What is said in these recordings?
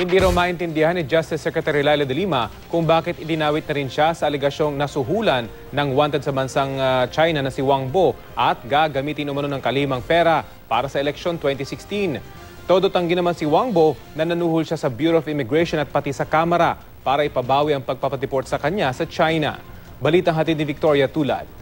Hindi raw maintindihan ni Justice Secretary Laila de Lima kung bakit idinawit na rin siya sa aligasyong nasuhulan ng wanted sa bansang ah, China na si Wang Bo at gagamitin umano ng kalimang pera para sa eleksyon 2016. Todo tanggi naman si Wang Bo na nanuhol siya sa Bureau of Immigration at pati sa Kamara para ipabawi ang pagpapatiport sa kanya sa China. Balitang hatid ni Victoria Tulad.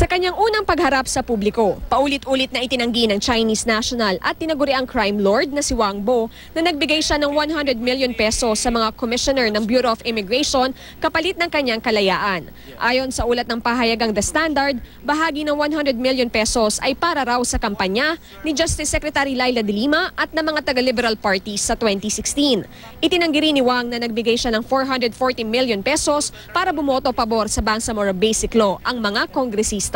Sa kanyang unang pagharap sa publiko, paulit-ulit na itinanggi ng Chinese national at tinaguri ang crime lord na si Wang Bo na nagbigay siya ng 100 million pesos sa mga commissioner ng Bureau of Immigration kapalit ng kanyang kalayaan. Ayon sa ulat ng pahayagang The Standard, bahagi ng 100 million pesos ay para raw sa kampanya ni Justice Secretary Laila de Lima at ng mga taga-liberal parties sa 2016. Itinanggi rin ni Wang na nagbigay siya ng 440 million pesos para bumoto pabor sa Bangsamoro Basic Law ang mga kongresista.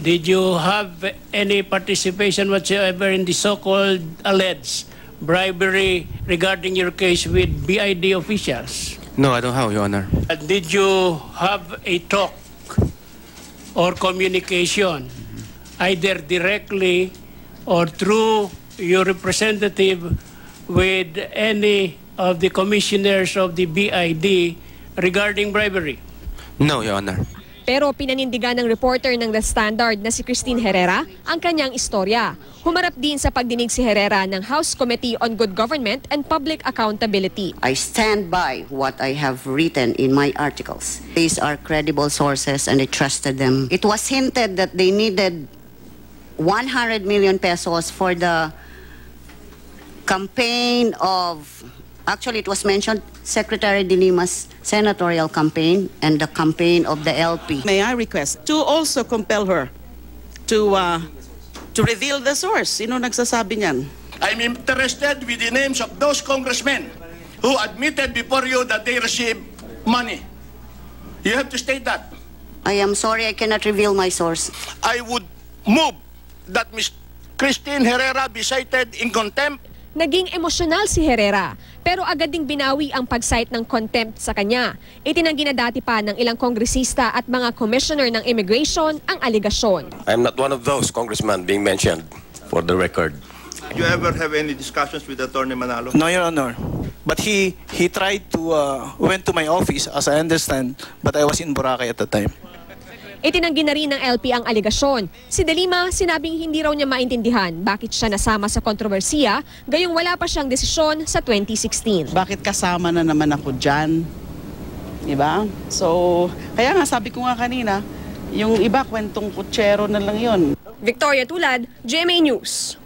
Did you have any participation whatsoever in the so-called alleged bribery regarding your case with BID officials? No, I don't have, Your Honor. Uh, Did you have a talk or communication either directly or through your representative with any of the commissioners of the BID regarding bribery? No, Your Honor. Pero pinanindigan ng reporter ng The Standard na si Christine Herrera ang kanyang istorya. Humarap din sa pagdinig si Herrera ng House Committee on Good Government and Public Accountability. I stand by what I have written in my articles. These are credible sources and I trusted them. It was hinted that they needed 100 million pesos for the campaign of, actually it was mentioned, Secretary de Lima's senatorial campaign and the campaign of the LP. May I request to also compel her to uh, to reveal the source? Sino nagsasabi niyan? I'm interested with the names of those congressmen who admitted before you that they received money. You have to state that. I am sorry I cannot reveal my source. I would move that Ms. Christine Herrera be cited in contempt Naging emosyonal si Herrera, pero agad ding binawi ang pag-cite ng contempt sa kanya. Itinanggi na dati pa ng ilang kongresista at mga commissioner ng immigration ang aligasyon. I'm not one of those congressmen being mentioned for the record. Did you ever have any discussions with Attorney Manalo? No, Your Honor. But he he tried to uh, went to my office, as I understand, but I was in Boracay at the time. Itinanggi na rin ng LP ang aligasyon. Si De Lima sinabing hindi raw niya maintindihan bakit siya nasama sa kontrobersiya gayong wala pa siyang desisyon sa 2016. Bakit kasama na naman ako dyan? Diba? So, kaya nga sabi ko nga kanina, yung iba kwentong kutsero na lang yon. Victoria Tulad, GMA News.